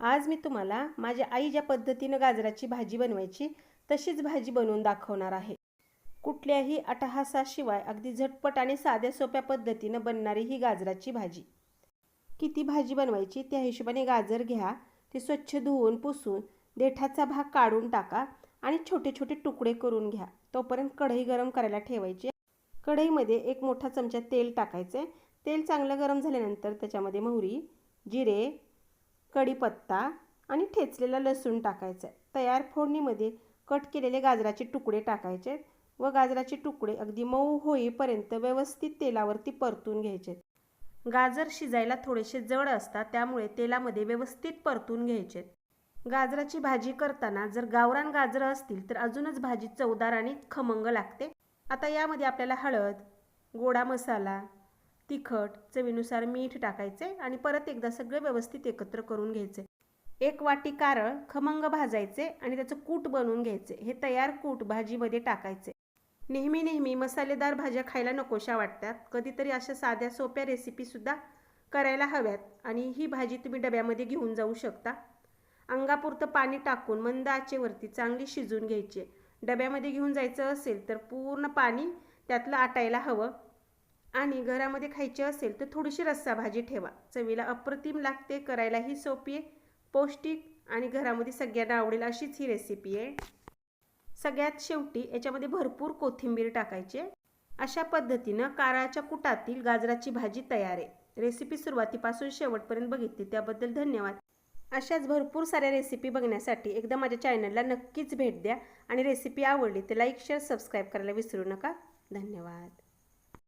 आज मी तुम्हाला माझ्या आई ज्या पद्धतीनं गाजराची भाजी बनवायची तशीच भाजी बनवून दाखवणार आहे. कुठल्याही अटहासाशिवाय अगदी झटपट आणि साध्या सोप्या पद्धतीनं बनणारी ही गाजराची भाजी. किती भाजी बनवायची त्या हिशोबाने गाजर घ्या ते स्वच्छ धुवून पुसून देठाचा भाग काढून टाका आणि छोटे छोटे तुकडे करून घ्या. तोपर्यंत कढई गरम करायला ठेवायची. कढईमध्ये एक मोठा चमचा तेल टाकायचे तेल चांगलं गरम झाल्यानंतर त्याच्यामध्ये मोहरी जिरे कढीपत्ता आणि ठेचलेला लसूण टाकायचं आहे. तयार फोडणीमध्ये कट केलेले गाजराचे तुकडे टाकायचे व गाजराचे तुकडे अगदी मऊ होईपर्यंत व्यवस्थित तेलावरती परतून घ्यायचे गाजर शिजायला थोडेसे जड असतात त्यामुळे तेलामध्ये व्यवस्थित परतून घ्यायचे गाजराची भाजी करताना जर गावरान गाजरं असतील तर अजूनच भाजी चवदार आणि खमंग लागते. आता यामध्ये आपल्याला हळद गोडा मसाला तिखट चवीनुसार मीठ टाकायचे आणि परत एकदा सगळे व्यवस्थित एकत्र करून घ्यायचे. एक वाटी कारळ खमंग भाजायचे आणि त्याचं कूट बनवून घ्यायचे. हे तयार कूट भाजीमध्ये टाकायचे. नेहमी नेहमी मसालेदार भाज्या खायला नकोशा वाटतात. कधीतरी अशा साध्या सोप्या रेसिपीसुद्धा करायला हव्यात आणि ही भाजी तुम्ही डब्यामध्ये घेऊन जाऊ शकता. अंगापुरतं पाणी टाकून मंद आचेवरती चांगली शिजून घ्यायची. डब्यामध्ये घेऊन जायचं असेल तर पूर्ण पाणी त्यातलं आटायला हवं. आणि घरामध्ये खायची असेल तर थोडीशी रस्सा भाजी ठेवा. चवीला अप्रतिम लागते करायलाही सोपी आहे. पौष्टिक आणि घरामध्ये सगळ्यांना आवडेल अशीच ही रेसिपी आहे. सगळ्यात शेवटी याच्यामध्ये भरपूर कोथिंबीर टाकायची अशा पद्धतीनं काराच्या कुटातील गाजराची भाजी तयार आहे. रेसिपी सुरुवातीपासून शेवटपर्यंत बघितली त्याबद्दल धन्यवाद. अशाच भरपूर साऱ्या रेसिपी बघण्यासाठी एकदा माझ्या चॅनलला नक्कीच भेट द्या. आणि रेसिपी आवडली तर लाईक शेअर सबस्क्राईब करायला विसरू नका. धन्यवाद.